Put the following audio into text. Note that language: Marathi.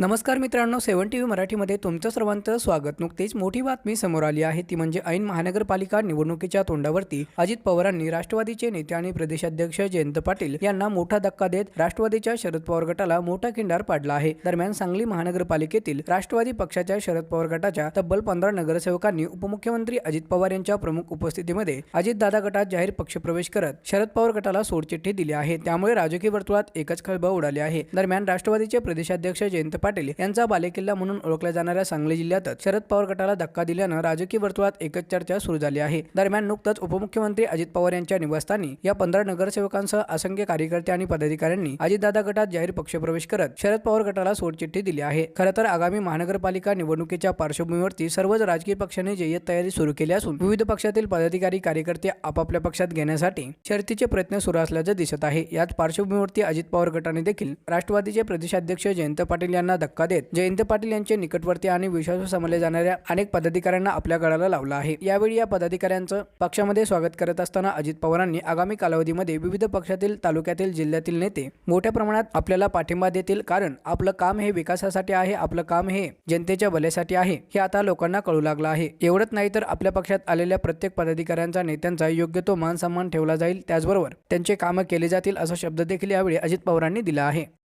नमस्कार मित्रांनो सेवन टी व्ही मराठीमध्ये तुमचं सर्वांचं स्वागत. नुकतीच मोठी बातमी समोर आली आहे. ती म्हणजे ऐन महानगरपालिका निवडणुकीच्या तोंडावरती अजित पवारांनी राष्ट्रवादीचे नेते आणि प्रदेशाध्यक्ष जयंत पाटील यांना मोठा धक्का देत राष्ट्रवादीच्या शरद पवार गटाला मोठा खिंडार पाडला आहे. दरम्यान सांगली महानगरपालिकेतील राष्ट्रवादी पक्षाच्या शरद पवार गटाच्या तब्बल पंधरा नगरसेवकांनी उपमुख्यमंत्री अजित पवार यांच्या प्रमुख उपस्थितीमध्ये अजितदादा गटात जाहीर पक्षप्रवेश करत शरद पवार गटाला सोडचिठ्ठी दिली आहे. त्यामुळे राजकीय वर्तुळात एकच खळबळ उडाली आहे. दरम्यान राष्ट्रवादीचे प्रदेशाध्यक्ष जयंत पाटील यांचा बालेकिल्ला म्हणून ओळखल्या जाणाऱ्या सांगली जिल्ह्यातच शरद पवार गटाला धक्का दिल्यानं राजकीय वर्तुळात एकच चर्चा सुरू झाली आहे. दरम्यान नुकतंच उपमुख्यमंत्री अजित पवार यांच्या निवासस्थानी या पंधरा नगरसेवकांसह असंख्य कार्यकर्ते आणि पदाधिकाऱ्यांनी अजितदादा गटात जाहीर पक्षप्रवेश करत शरद पवार गटाला सोडचिठ्ठी दिली आहे. खरं तर आगामी महानगरपालिका निवडणुकीच्या पार्श्वभूमीवरती सर्वच राजकीय पक्षांनी जय्यत तयारी सुरू केली असून विविध पक्षातील पदाधिकारी कार्यकर्ते आपापल्या पक्षात घेण्यासाठी शर्तीचे प्रयत्न सुरू असल्याचं दिसत आहे. याच पार्श्वभूमीवरती अजित पवार गटाने देखील राष्ट्रवादीचे प्रदेशाध्यक्ष जयंत पाटील यांना धक्का देत जयंत पाटील यांचे निकटवर्ती आणि विश्वासू समजले जाणाऱ्या अनेक पदाधिकाऱ्यांना आपल्या गळाला लावला आहे. यावेळी या पदाधिकाऱ्यांचं पक्षामध्ये स्वागत करत असताना अजित पवारांनी आगामी कालावधीमध्ये विविध पक्षातील तालुक्यातील जिल्ह्यातील नेते मोठ्या प्रमाणात आपल्याला पाठिंबा देतील कारण आपलं काम हे विकासासाठी आहे आपलं काम हे जनतेच्या भल्यासाठी आहे हे आता लोकांना कळू लागलं आहे. एवढंच नाही तर आपल्या पक्षात आलेल्या प्रत्येक पदाधिकाऱ्यांचा नेत्यांचा योग्य तो मान सन्मान ठेवला जाईल त्याचबरोबर त्यांचे कामं केले जातील असा शब्द देखील यावेळी अजित पवारांनी दिला आहे.